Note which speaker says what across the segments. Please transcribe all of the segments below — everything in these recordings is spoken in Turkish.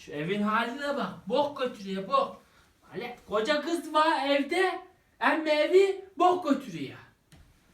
Speaker 1: Şu evin haline bak. Bok götürüyor bok. Hani koca kız var evde. Emme evi bok götürüyor.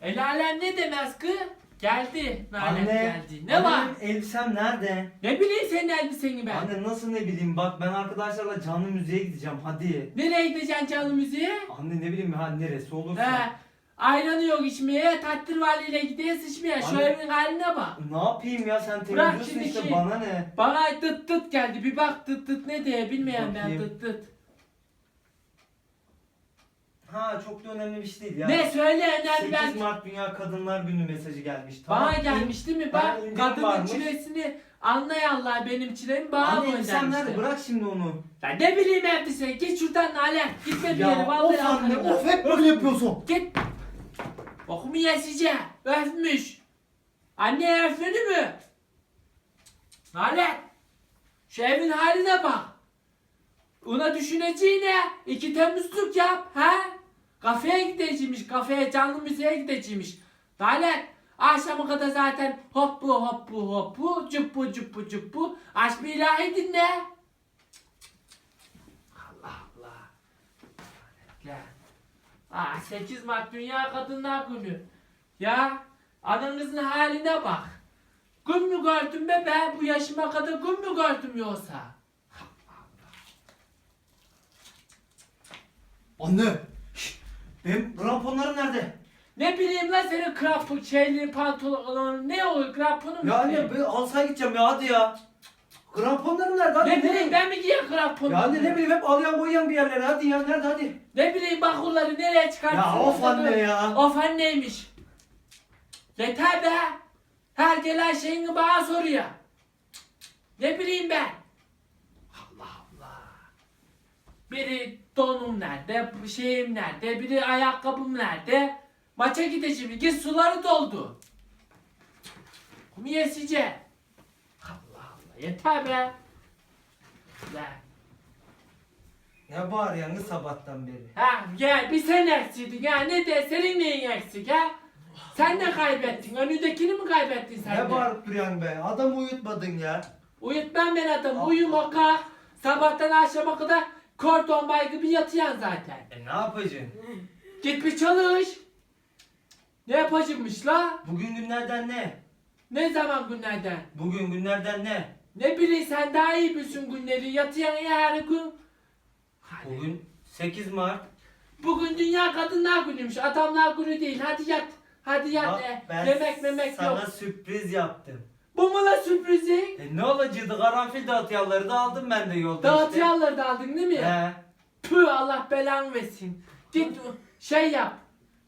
Speaker 1: El alem ne demez ki? Geldi. Nalet geldi. Ne
Speaker 2: anne,
Speaker 1: var?
Speaker 2: elbisem nerede?
Speaker 1: Ne bileyim senin elbiseni ben.
Speaker 2: Anne nasıl ne bileyim bak ben arkadaşlarla canlı müziğe gideceğim hadi.
Speaker 1: Nereye gideceksin canlı müziğe?
Speaker 2: Anne ne bileyim ha neresi olursa.
Speaker 1: He. Ayranı yok içmeye, tattır valiyle gidiyor sıçmaya. Şu
Speaker 2: Anne.
Speaker 1: evin haline bak.
Speaker 2: Ne yapayım ya sen
Speaker 1: Bırak
Speaker 2: temizliyorsun
Speaker 1: şimdi
Speaker 2: işte
Speaker 1: şey.
Speaker 2: bana ne?
Speaker 1: Bana tıt tıt geldi. Bir bak tıt tıt ne diye bilmeyen ben
Speaker 2: Bakayım.
Speaker 1: tıt tıt.
Speaker 2: Ha çok da önemli bir şey değil ya.
Speaker 1: Ne söyle önemli
Speaker 2: 8
Speaker 1: ben.
Speaker 2: Mart Dünya Kadınlar Günü mesajı gelmiş.
Speaker 1: Bana gelmiş değil mi?
Speaker 2: Ben
Speaker 1: Bak
Speaker 2: indirim
Speaker 1: kadının
Speaker 2: varmış.
Speaker 1: çilesini anlayanlar benim çilemi bana
Speaker 2: Anne elbisem nerede?
Speaker 1: göndermişler.
Speaker 2: Bırak şimdi onu.
Speaker 1: Ya ne bileyim elbise. Git şuradan Nalan. Gitme bir yere. Vallahi
Speaker 2: of anne
Speaker 1: arkamda.
Speaker 2: of hep böyle yapıyorsun.
Speaker 1: Git. Okumu yesice. Öfmüş. Anne öfmedi mü? Nalan. Şu evin haline bak. Ona düşüneceğine iki temizlik yap. He? Kafeye gideceğimiş. Kafeye canlı müziğe gideceğimiş. Nalan. Akşama kadar zaten hoppu hoppu hoppu cuppu cuppu cuppu aşk bir ilahi dinle. Allah Allah. Lanetler. Aa, 8 Mart Dünya Kadınlar Günü. Ya ananızın haline bak. Gün mü gördüm be ben bu yaşıma kadar gün mü gördüm yoksa?
Speaker 2: Anne. şşt, Benim nerede?
Speaker 1: Ne bileyim lan senin krapı, şeyli, pantolonun ne olur kramponu mu?
Speaker 2: Ya anne ben alsaya gideceğim ya hadi ya. Kramponlarım nerede? Hadi
Speaker 1: Ne bileyim ben mi giyeyim kramponu?
Speaker 2: Ya anne ne bileyim hep alayan koyuyan bir yerlere hadi ya nerede hadi.
Speaker 1: Ne bileyim bakulları nereye çıkartsın?
Speaker 2: Ya of anne ya.
Speaker 1: Of anneymiş. Yeter be. Her gelen şeyini bana soruyor. Ne bileyim ben. Allah Allah. Biri donum nerede, şeyim nerede, biri ayakkabım nerede. Maça gideceğim. Git suları doldu. Kum yesice. Allah Allah. Yeter be. Lan.
Speaker 2: Ne bağırıyorsun kız sabahtan beri?
Speaker 1: Ha gel bir sen eksiktin ya ne de senin neyin eksik ha? Sen de kaybettin. Önündekini mi kaybettin sen
Speaker 2: Ne
Speaker 1: de?
Speaker 2: bağırıp duruyorsun be? Adamı uyutmadın ya.
Speaker 1: Uyutmam ben adamı. Uyuma kalk. Sabahtan akşama kadar kordon bay gibi yatıyorsun zaten.
Speaker 2: E ne yapacaksın?
Speaker 1: Git bir çalış. Ne yapacakmış la?
Speaker 2: Bugün günlerden ne?
Speaker 1: Ne zaman günlerden?
Speaker 2: Bugün günlerden ne?
Speaker 1: Ne bileyim sen daha iyi bilsin günleri. Yatıyorsun ya her gün. Hadi.
Speaker 2: Bugün 8 Mart.
Speaker 1: Bugün Dünya Kadınlar Günü'ymüş. Adamlar günü değil. Hadi yat. Hadi yat.
Speaker 2: Bak,
Speaker 1: E,
Speaker 2: ben
Speaker 1: yemek memek
Speaker 2: sana
Speaker 1: yok.
Speaker 2: sürpriz yaptım.
Speaker 1: Bu mu la sürprizi?
Speaker 2: E ne olacaktı? Karanfil dağıtıyorları da aldım ben de yolda
Speaker 1: Dağıtıyorlar da aldın değil mi?
Speaker 2: işte. He.
Speaker 1: Püh Allah belanı versin. Git şey yap.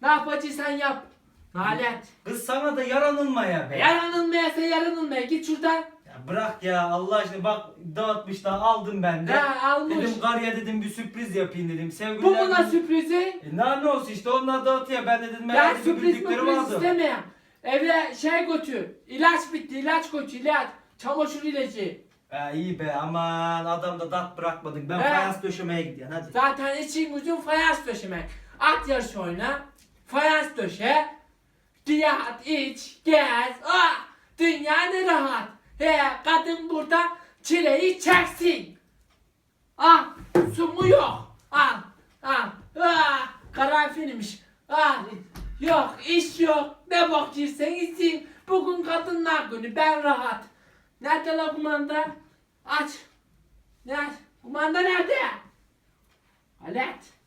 Speaker 1: Ne yapacaksan yap. Nalet.
Speaker 2: Kız sana da yaranılmaya be.
Speaker 1: Yaranılmayasa yaranılmaya. Git şuradan.
Speaker 2: Bırak ya Allah aşkına bak dağıtmış da aldım ben de.
Speaker 1: Ha almış.
Speaker 2: Dedim karıya dedim bir sürpriz yapayım dedim. Sevgililer
Speaker 1: Bu mu la
Speaker 2: günü-
Speaker 1: sürprizi?
Speaker 2: E ne, ne olsun işte onlar dağıtıyor ben de dedim
Speaker 1: Ya
Speaker 2: herhalde
Speaker 1: sürpriz
Speaker 2: bildikleri
Speaker 1: sürpriz
Speaker 2: vardı.
Speaker 1: istemeyem. Eve şey götür. İlaç bitti. ilaç götür. ilaç. Çamaşır ilacı.
Speaker 2: Ya iyi be aman adam da dat bırakmadın. Ben
Speaker 1: He.
Speaker 2: fayans döşemeye gidiyorum hadi.
Speaker 1: Zaten için gücün fayans döşemek. At yarışı oyna. Fayans döşe. Diyat, iç, gez. Ah! Dünya ne rahat. He, kadın burada çileyi çeksin. Ah! Su mu yok? Al. Al. Ah! Karanfilmiş. Ah! Yok, iş yok. Ne bok yersen yesin. Bugün kadınlar günü. Ben rahat. Nerede la kumanda? Aç. Nerede? Kumanda nerede? Alet.